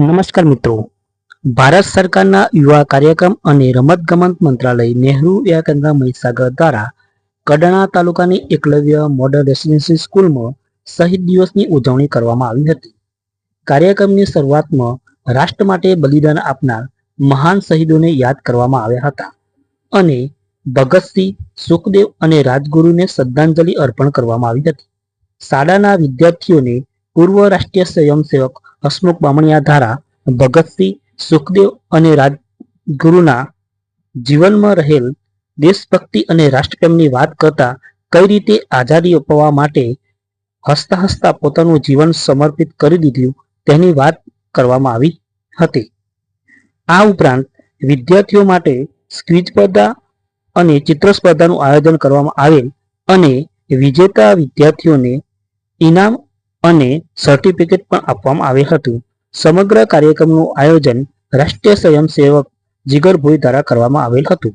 નમસ્કાર મિત્રો. ભારત સરકારના યુવા કાર્યક્રમ અને રમતગમત મંત્રાલય નહેરુ યુવા કેન્દ્ર મહીસાગર દ્વારા કડાણા તાલુકાની એકલવ્ય મોડલ રેસિડેન્સી સ્કૂલમાં શહીદ દિવસની ઉજવણી કરવામાં આવી હતી. કાર્યક્રમની શરૂઆતમાં રાષ્ટ્ર માટે બલિદાન આપનાર મહાન શહીદોને યાદ કરવામાં આવ્યા હતા અને ભગતસિંહ, સુખદેવ અને રાજગુરુને શ્રદ્ધાંજલિ અર્પણ કરવામાં આવી હતી. શાળાના વિદ્યાર્થીઓને પૂર્વ રાષ્ટ્રીય સ્વયંસેવક હસમુખ બામણિયા દ્વારા ભગતસિંહ સુખદેવ અને રાજગુરુના જીવનમાં રહેલ દેશભક્તિ અને રાષ્ટ્રપ્રેમની વાત કરતા કઈ રીતે આઝાદી અપાવવા માટે હસતા હસતા પોતાનું જીવન સમર્પિત કરી દીધું તેની વાત કરવામાં આવી હતી. આ ઉપરાંત વિદ્યાર્થીઓ માટે સ્ક્વિઝ સ્પર્ધા અને ચિત્ર સ્પર્ધાનું આયોજન કરવામાં આવેલ અને વિજેતા વિદ્યાર્થીઓને ઇનામ અને સર્ટિફિકેટ પણ આપવામાં આવ્યું હતું. સમગ્ર કાર્યક્રમનું આયોજન રાષ્ટ્રીય સ્વયંસેવક જીગર ભોઈ દ્વારા કરવામાં આવેલ હતું.